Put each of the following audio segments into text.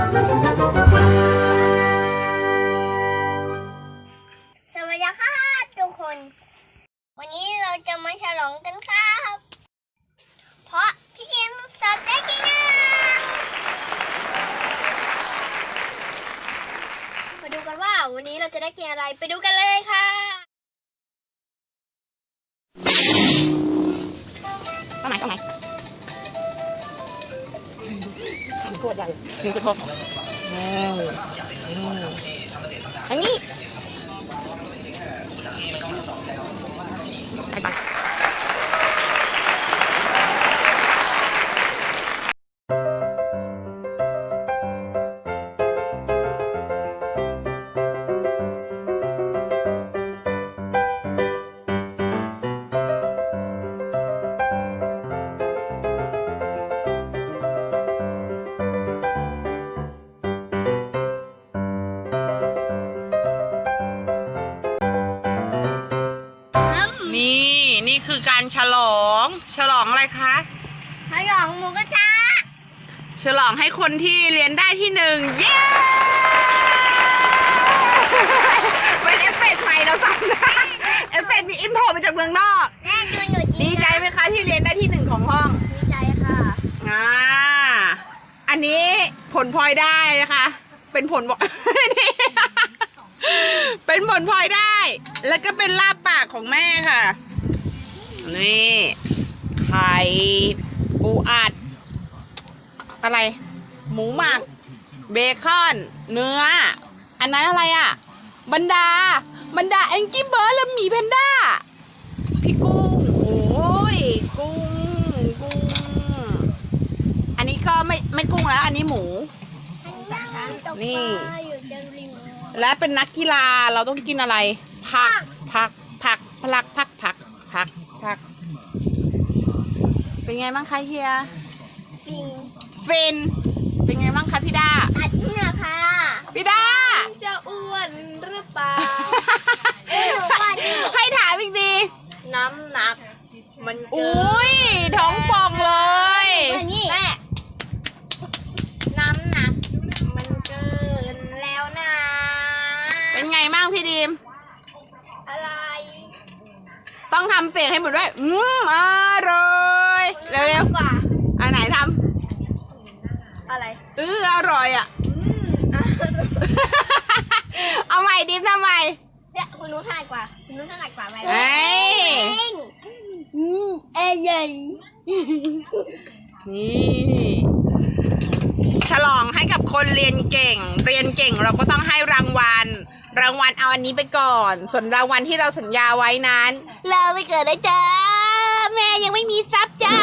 สวัสดีครับทุกคน วันนี้เราจะมาฉลองกันครับ เพราะพี่เกมสอบได้ที่หนึ่งมาดูกันว่าวันนี้เราจะได้เกินอะไรไปดูกันเลยค่ะ สามข ฉลอง ฉลองอะไรคะ ฉลองหมูกระทะฉลองให้คนที่เรียนได้ที่หนึ่งเย้เป็นเอฟเฟกต์ใหม่เราสั่งนะเอฟเฟกต์มีอินโพรมาจากเมืองนอกแม่ดูหนูดีใจไหมคะที่เรียนได้ที่หนึ่งของห้องดีใจค่ะอ่าอันนี้ผลพลอยได้นะคะ เป็นผลบอกนี่เป็นผลพลอยได้ แล้วก็เป็นลาบปากของแม่ค่ะ นี่ไข่ปูอัด อะไร หมูหมัก เบคอน เนื้อ อันนั้นอะไรอะ บรรดา บรรดาแองกี้เบิร์ดและหมีแพนด้า พี่กุ้ง โอ้ย กุ้ง กุ้ง อันนี้ก็ไม่ไม่กุ้งแล้ว อันนี้หมู นี่ และเป็นนักกีฬาเราต้องกินอะไร ผัก ผัก ผัก ผักผก ผัก ผัก เป็นไงบ้างคะเฮียปิงฟิน เป็นไงบ้างคะพี่ดาอัดเนี่ยค่ะ พี่ดาจะอ้วนหรือเปล่าเออหนูว่านี่ให้ถามอีกดีน้ำหนัก มันเกิอุ้ยท้องป่องเลยนนี่แม่น้ำหนัก มันเกินแล้วนะ เป็นไงบ้างพี่ดีม อะไร ต้องทำเสียงให้หมดด้วย อืมอร่อยเร็ว กว่าๆอันไหนทอะไรำเอออร่อยอะ เอาใหม่ดิมทำไมเนี่ยคุณรู้ถนัดกว่า คุณรู้ถนัดกว่าไหมเฮ้ยอืมเอ้ยใหญ่นี่ ฉลองให้กับคนเรียนเก่ง เรียนเก่งเราก็ต้องให้รางวัล รางวัลเอาอันนี้ไปก่อน ส่วนรางวัลที่เราสัญญาไว้นั้น เราไม่เกิดได้จ้า แม่ยังไม่มีทรัพย์จ้า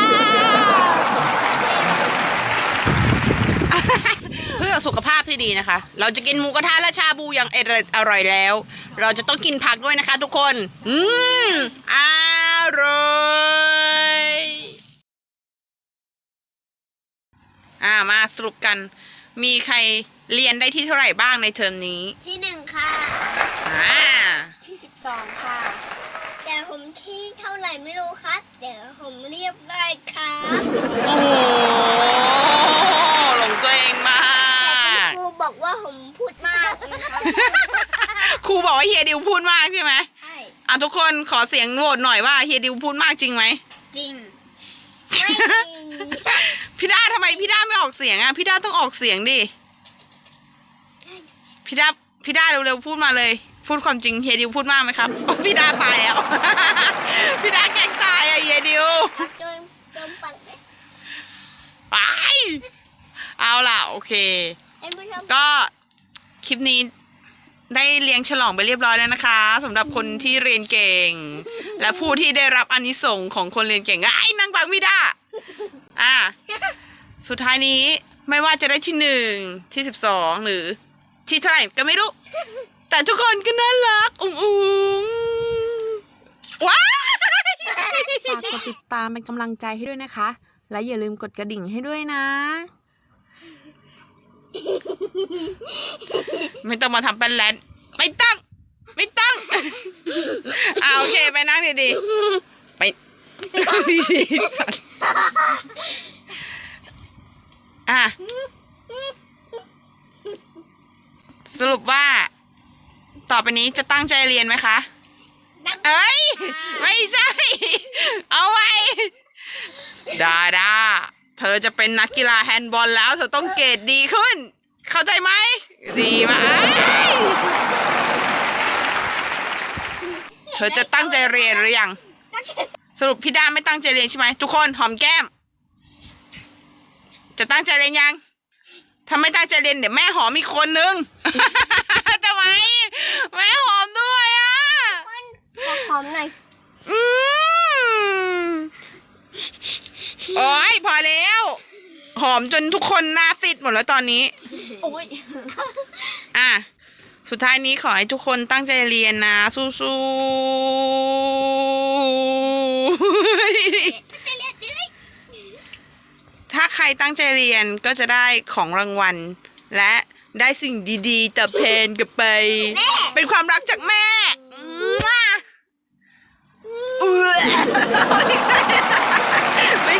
เพื่อสุขภาพที่ดีนะคะ เราจะกินหมูกระทะและชาบูอย่างอร่อยอร่อยแล้ว เราจะต้องกินผักด้วยนะคะทุกคน อืมอร่อยอ่ามาสรุปกัน มีใครเรียนได้ที่เท่าไหร่บ้างในเทอมนี้ ที่หนึ่งค่ะ อ่า ที่สิบสองค่ะแต่ ผมที่เท่าไหร่ไม่รู้ครับเดี๋ยวผมเรียบได้ครับโอ้โหหลงตัวเองมาก ครูบอกว่าผมพูดมากนะครับครูบอกว่าเฮียดิวพูดมากใช่ไหมใช่อะทุกคนขอเสียงโหวตหน่อยว่าเฮียดิวพูดมากจริงไหม จริงไม่จริงพี่ด้าทำไมพี่ด้าไม่ออกเสียงอะพี่ด้าต้องออกเสียงดิพี่ด้าพี่ด้าเร็วๆพูดมาเลย พูดความจริงเฮียดิวพูดมากไหมครับโอ้พี่ด้าตายแล้ว พี่ด้าแกล้งตายอะเฮียดิว โดนโดนปักไหม ไป เอาล่ะ โอเค ท่านผู้ชมก็คลิปนี้ได้เลี้ยงฉลองไปเรียบร้อยแล้วนะคะสำหรับคนที่เรียนเก่ง และผู้ที่ได้รับอานิสงส์ของคนเรียนเก่งไอ้ยนางบังมิด้าอะสุดท้ายนี้ไม่ว่าจะได้ที่หนึ่งที่สิบสองหรือ ที่เท่าไหร่ก็ไม่รู้ แต่ทุกคนก็น่ารัก อุ้งอุ้งว้าย ฝากกดติดตามเป็นกำลังใจให้ด้วยนะคะ และอย่าลืมกดกระดิ่งให้ด้วยนะ ไม่ต้องมาทำเป็นแลนด์ไม่ต้อง ไม่ต้องอ่าโอเคไปนั่งดีๆไปดีๆสัตว์อะสรุปว่า ต่อไปนี้จะตั้งใจเรียนไหมคะ เอ้ย ไม่ใช่ เอาไว้ดาดาเธอจะเป็นนักกีฬาแฮนด์บอลแล้ว เธอต้องเกรดดีขึ้น เข้าใจไหม ดีมากเธอจะตั้งใจเรียนหรือยัง สรุปพี่ดาไม่ตั้งใจเรียนใช่ไหม ทุกคนหอมแก้ม จะตั้งใจเรียนยังถ้าไม่ตั้งใจเรียนเดี๋ยวแม่หอมอีกคนนึงทำไม แม่หอมด้วยอะ ขอหอมหน่อย อืมโอ้ยพอแล้ว หอ มจนทุกคนหน้าซิดหมดแล้วตอนนี้ โอ้ยอะ สุดท้ายนี้ขอให้ทุกคนตั้งใจเรียนนะ สู้ๆ ถ้าใครตั้งใจเรียนก็จะได้ของรางวัล และได้สิ่งดีๆตอบแทนกลับไป เป็นความรักจากแม่มั่วเอื้อไม่ใช่ไม่